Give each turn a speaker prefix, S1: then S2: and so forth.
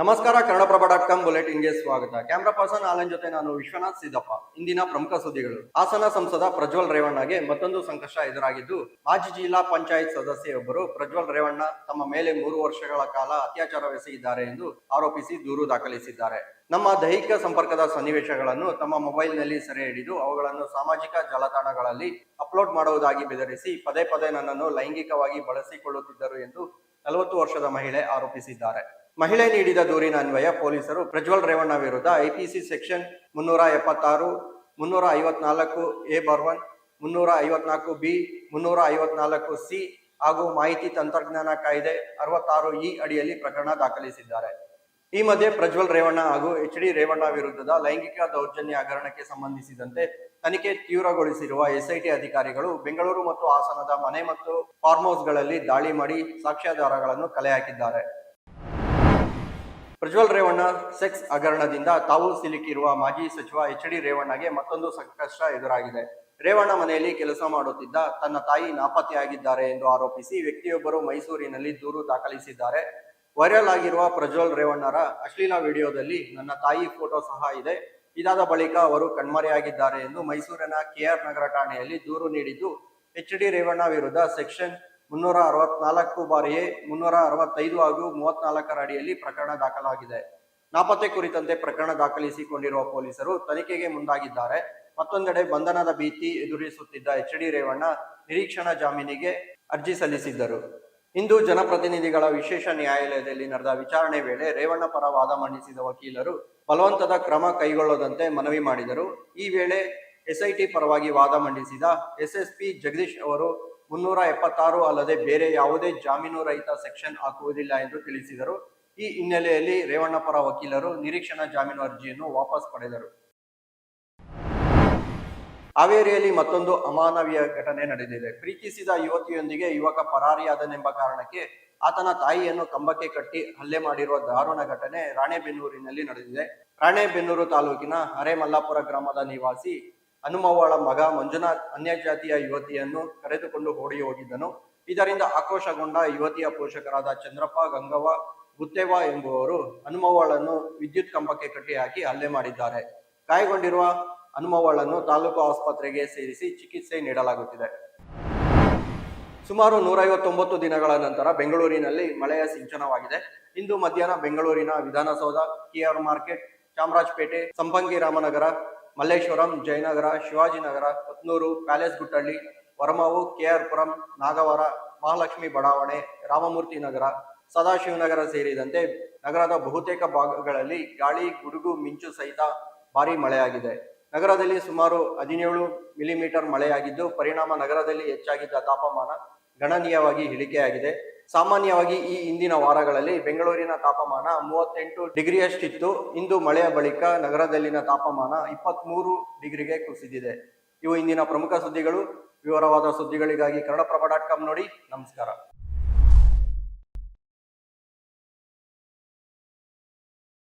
S1: ನಮಸ್ಕಾರ, Kannadaprabha dot com ಬುಲೆಟಿನ್ಗೆ ಸ್ವಾಗತ. Camera person Alan ಜೊತೆ ನಾನು ವಿಶ್ವನಾಥ್ ಸಿದ್ದಪ್ಪ. ಇಂದಿನ ಪ್ರಮುಖ ಸುದ್ದಿಗಳು. ಹಾಸನ ಸಂಸದ ಪ್ರಜ್ವಲ್ ರೇವಣ್ಣಗೆ ಮತ್ತೊಂದು ಸಂಕಷ್ಟ ಎದುರಾಗಿದ್ದು, ಮಾಜಿ ಜಿಲ್ಲಾ ಪಂಚಾಯತ್ ಸದಸ್ಯೆಯೊಬ್ಬರು ಪ್ರಜ್ವಲ್ ರೇವಣ್ಣ ತಮ್ಮ ಮೇಲೆ ಮೂರು ವರ್ಷಗಳ ಕಾಲ ಅತ್ಯಾಚಾರವೆಸಗಿದ್ದಾರೆ ಎಂದು ಆರೋಪಿಸಿ ದೂರು ದಾಖಲಿಸಿದ್ದಾರೆ. ನಮ್ಮ ದೈಹಿಕ ಸಂಪರ್ಕದ ಸನ್ನಿವೇಶಗಳನ್ನು ತಮ್ಮ ಮೊಬೈಲ್ನಲ್ಲಿ ಸೆರೆ ಹಿಡಿದು ಅವುಗಳನ್ನು ಸಾಮಾಜಿಕ ಜಾಲತಾಣಗಳಲ್ಲಿ ಅಪ್ಲೋಡ್ ಮಾಡುವುದಾಗಿ ಬೆದರಿಸಿ ಪದೇ ಪದೇ ನನ್ನನ್ನು ಲೈಂಗಿಕವಾಗಿ ಬಳಸಿಕೊಳ್ಳುತ್ತಿದ್ದರು ಎಂದು ನಲವತ್ತು ವರ್ಷದ ಮಹಿಳೆ ಆರೋಪಿಸಿದ್ದಾರೆ. ಮಹಿಳೆ ನೀಡಿದ ದೂರಿನ ಅನ್ವಯ ಪೊಲೀಸರು ಪ್ರಜ್ವಲ್ ರೇವಣ್ಣ ವಿರುದ್ಧ ಐಪಿಸಿ ಸೆಕ್ಷನ್ ಮುನ್ನೂರ ಎಪ್ಪತ್ತಾರು, ಮುನ್ನೂರ ಐವತ್ನಾಲ್ಕು ಎ ಬರ್ ಒನ್ ಮುನ್ನೂರ ಐವತ್ನಾಲ್ಕು ಬಿ, ಮುನ್ನೂರ ಐವತ್ನಾಲ್ಕು ಸಿ ಹಾಗೂ ಮಾಹಿತಿ ತಂತ್ರಜ್ಞಾನ ಕಾಯ್ದೆ ಅರವತ್ತಾರು ಇ ಅಡಿಯಲ್ಲಿ ಪ್ರಕರಣ ದಾಖಲಿಸಿದ್ದಾರೆ. ಈ ಮಧ್ಯೆ ಪ್ರಜ್ವಲ್ ರೇವಣ್ಣ ಹಾಗೂ ಎಚ್ ಡಿ ರೇವಣ್ಣ ವಿರುದ್ಧದ ಲೈಂಗಿಕ ದೌರ್ಜನ್ಯ ಹಗರಣಕ್ಕೆ ಸಂಬಂಧಿಸಿದಂತೆ ತನಿಖೆ ತೀವ್ರಗೊಳಿಸಿರುವ ಎಸ್ಐಟಿ ಅಧಿಕಾರಿಗಳು ಬೆಂಗಳೂರು ಮತ್ತು ಹಾಸನದ ಮನೆ ಮತ್ತು ಫಾರ್ಮ್ ಹೌಸ್ಗಳಲ್ಲಿ ದಾಳಿ ಮಾಡಿ ಸಾಕ್ಷ್ಯಾಧಾರಗಳನ್ನು ಕಲೆ ಹಾಕಿದ್ದಾರೆ. ಪ್ರಜ್ವಲ್ ರೇವಣ್ಣ, ಸೆಕ್ಸ್ ಹಗರಣದಿಂದ ತಾವು ಸಿಲುಕಿರುವ ಮಾಜಿ ಸಚಿವ ಎಚ್ ಡಿ ರೇವಣ್ಣಗೆ ಮತ್ತೊಂದು ಸಂಕಷ್ಟ ಎದುರಾಗಿದೆ. ರೇವಣ್ಣ ಮನೆಯಲ್ಲಿ ಕೆಲಸ ಮಾಡುತ್ತಿದ್ದ ತನ್ನ ತಾಯಿ ನಾಪತ್ತೆಯಾಗಿದ್ದಾರೆ ಎಂದು ಆರೋಪಿಸಿ ವ್ಯಕ್ತಿಯೊಬ್ಬರು ಮೈಸೂರಿನಲ್ಲಿ ದೂರು ದಾಖಲಿಸಿದ್ದಾರೆ. ವೈರಲ್ ಆಗಿರುವ ಪ್ರಜ್ವಲ್ ರೇವಣ್ಣರ ಅಶ್ಲೀಲ ವಿಡಿಯೋದಲ್ಲಿ ನನ್ನ ತಾಯಿ ಫೋಟೋ ಸಹ ಇದೆ. ಇದಾದ ಬಳಿಕ ಅವರು ಕಣ್ಮರೆಯಾಗಿದ್ದಾರೆ ಎಂದು ಮೈಸೂರಿನ ಕೆಆರ್ ನಗರ ಠಾಣೆಯಲ್ಲಿ ದೂರು ನೀಡಿದ್ದು, ಎಚ್ ಡಿ ರೇವಣ್ಣ ವಿರುದ್ಧ ಸೆಕ್ಷನ್ ಮುನ್ನೂರ ಅರವತ್ನಾಲ್ಕು ಬಾರಿಯೇ ಮುನ್ನೂರ ಅರವತ್ತೈದು ಹಾಗೂ ಮೂವತ್ನಾಲ್ಕರ ಅಡಿಯಲ್ಲಿ ಪ್ರಕರಣ ದಾಖಲಾಗಿದೆ. ನಾಪತ್ತೆ ಕುರಿತಂತೆ ಪ್ರಕರಣ ದಾಖಲಿಸಿಕೊಂಡಿರುವ ಪೊಲೀಸರು ತನಿಖೆಗೆ ಮುಂದಾಗಿದ್ದಾರೆ. ಮತ್ತೊಂದೆಡೆ ಬಂಧನದ ಭೀತಿ ಎದುರಿಸುತ್ತಿದ್ದ ಎಚ್ ಡಿ ರೇವಣ್ಣ ನಿರೀಕ್ಷಣಾ ಜಾಮೀನಿಗೆ ಅರ್ಜಿ ಸಲ್ಲಿಸಿದ್ದರು. ಇಂದು ಜನಪ್ರತಿನಿಧಿಗಳ ವಿಶೇಷ ನ್ಯಾಯಾಲಯದಲ್ಲಿ ನಡೆದ ವಿಚಾರಣೆ ವೇಳೆ ರೇವಣ್ಣ ಪರ ವಾದ ಮಂಡಿಸಿದ ವಕೀಲರು ಬಲವಂತದ ಕ್ರಮ ಕೈಗೊಳ್ಳದಂತೆ ಮನವಿ ಮಾಡಿದರು. ಈ ವೇಳೆ ಎಸ್ಐಟಿ ಪರವಾಗಿ ವಾದ ಮಂಡಿಸಿದ ಎಸ್ಎಸ್ಪಿ ಜಗದೀಶ್ ಅವರು ಮುನ್ನೂರ ಎಪ್ಪತ್ತಾರು ಅಲ್ಲದೆ ಬೇರೆ ಯಾವುದೇ ಜಾಮೀನು ರಹಿತ ಸೆಕ್ಷನ್ ಹಾಕುವುದಿಲ್ಲ ಎಂದು ತಿಳಿಸಿದರು. ಈ ಹಿನ್ನೆಲೆಯಲ್ಲಿ ರೇವಣ್ಣ ಪರ ವಕೀಲರು ನಿರೀಕ್ಷಣಾ ಜಾಮೀನು ಅರ್ಜಿಯನ್ನು ವಾಪಸ್ ಪಡೆದರು. ಹಾವೇರಿಯಲ್ಲಿ ಮತ್ತೊಂದು ಅಮಾನವೀಯ ಘಟನೆ ನಡೆದಿದೆ. ಪ್ರೀತಿಸಿದ ಯುವತಿಯೊಂದಿಗೆ ಯುವಕ ಪರಾರಿಯಾದನೆಂಬ ಕಾರಣಕ್ಕೆ ಆತನ ತಾಯಿಯನ್ನು ಕಂಬಕ್ಕೆ ಕಟ್ಟಿ ಹಲ್ಲೆ ಮಾಡಿರುವ ದಾರುಣ ಘಟನೆ ರಾಣೆಬೆನ್ನೂರಿನಲ್ಲಿ ನಡೆದಿದೆ. ರಾಣೆಬೆನ್ನೂರು ತಾಲೂಕಿನ ಹರೇಮಲ್ಲಾಪುರ ಗ್ರಾಮದ ನಿವಾಸಿ ಹನುಮವ್ವಳ ಮಗ ಮಂಜುನಾಥ್ ಅನ್ಯಜಾತಿಯ ಯುವತಿಯನ್ನು ಕರೆದುಕೊಂಡು ಓಡಿ ಹೋಗಿದ್ದನು. ಇದರಿಂದ ಆಕ್ರೋಶಗೊಂಡ ಯುವತಿಯ ಪೋಷಕರಾದ ಚಂದ್ರಪ್ಪ, ಗಂಗವ್ವ ಗುತ್ತೇವ ಎಂಬುವರು ಹನುಮವ್ವಳನ್ನು ವಿದ್ಯುತ್ ಕಂಬಕ್ಕೆ ಕಟ್ಟಿ ಹಾಕಿ ಹಲ್ಲೆ ಮಾಡಿದ್ದಾರೆ. ಗಾಯಗೊಂಡಿರುವ ಹನುಮವ್ವಳನ್ನು ತಾಲೂಕು ಆಸ್ಪತ್ರೆಗೆ ಸೇರಿಸಿ ಚಿಕಿತ್ಸೆ ನೀಡಲಾಗುತ್ತಿದೆ. ಸುಮಾರು ನೂರೈವತ್ತೊಂಬತ್ತು ದಿನಗಳ ನಂತರ ಬೆಂಗಳೂರಿನಲ್ಲಿ ಮಳೆಯ ಸಿಂಚನವಾಗಿದೆ. ಇಂದು ಮಧ್ಯಾಹ್ನ ಬೆಂಗಳೂರಿನ Vidhana Soudha K R market, Chamarajpet, Sampangi Ramanagara Malleshwaram, Jayanagar, Shivajinagar ಹೊತ್ನೂರು palace Guttahalli Varamavu K R Puram Nagavara, Mahalakshmi ಬಡಾವಣೆ, ರಾಮಮೂರ್ತಿ ನಗರ, ಸದಾಶಿವನಗರ ಸೇರಿದಂತೆ ನಗರದ ಬಹುತೇಕ ಭಾಗಗಳಲ್ಲಿ ಗಾಳಿ, ಗುಡುಗು, ಮಿಂಚು ಸಹಿತ ಭಾರಿ ಮಳೆಯಾಗಿದೆ. ನಗರದಲ್ಲಿ ಸುಮಾರು ಹದಿನೇಳು ಮಿಲಿಮೀಟರ್ ಮಳೆಯಾಗಿದ್ದು, ಪರಿಣಾಮ ನಗರದಲ್ಲಿ ಹೆಚ್ಚಾಗಿದ್ದ ತಾಪಮಾನ ಗಣನೀಯವಾಗಿ ಇಳಿಕೆಯಾಗಿದೆ. ಸಾಮಾನ್ಯವಾಗಿ ಈ ಹಿಂದಿನ ವಾರಗಳಲ್ಲಿ ಬೆಂಗಳೂರಿನ ತಾಪಮಾನ ಮೂವತ್ತೆಂಟು ಡಿಗ್ರಿಯಷ್ಟಿತ್ತು. ಇಂದು ಮಳೆಯ ಬಳಿಕ ನಗರದಲ್ಲಿನ ತಾಪಮಾನ ಇಪ್ಪತ್ತ್ಮೂರು ಡಿಗ್ರಿಗೆ ಕುಸಿದಿದೆ. ಇವು ಇಂದಿನ ಪ್ರಮುಖ ಸುದ್ದಿಗಳು. ವಿವರವಾದ ಸುದ್ದಿಗಳಿಗಾಗಿ ಕನ್ನಡಪ್ರಭ ಡಾಟ್ ಕಾಮ್ ನೋಡಿ. ನಮಸ್ಕಾರ.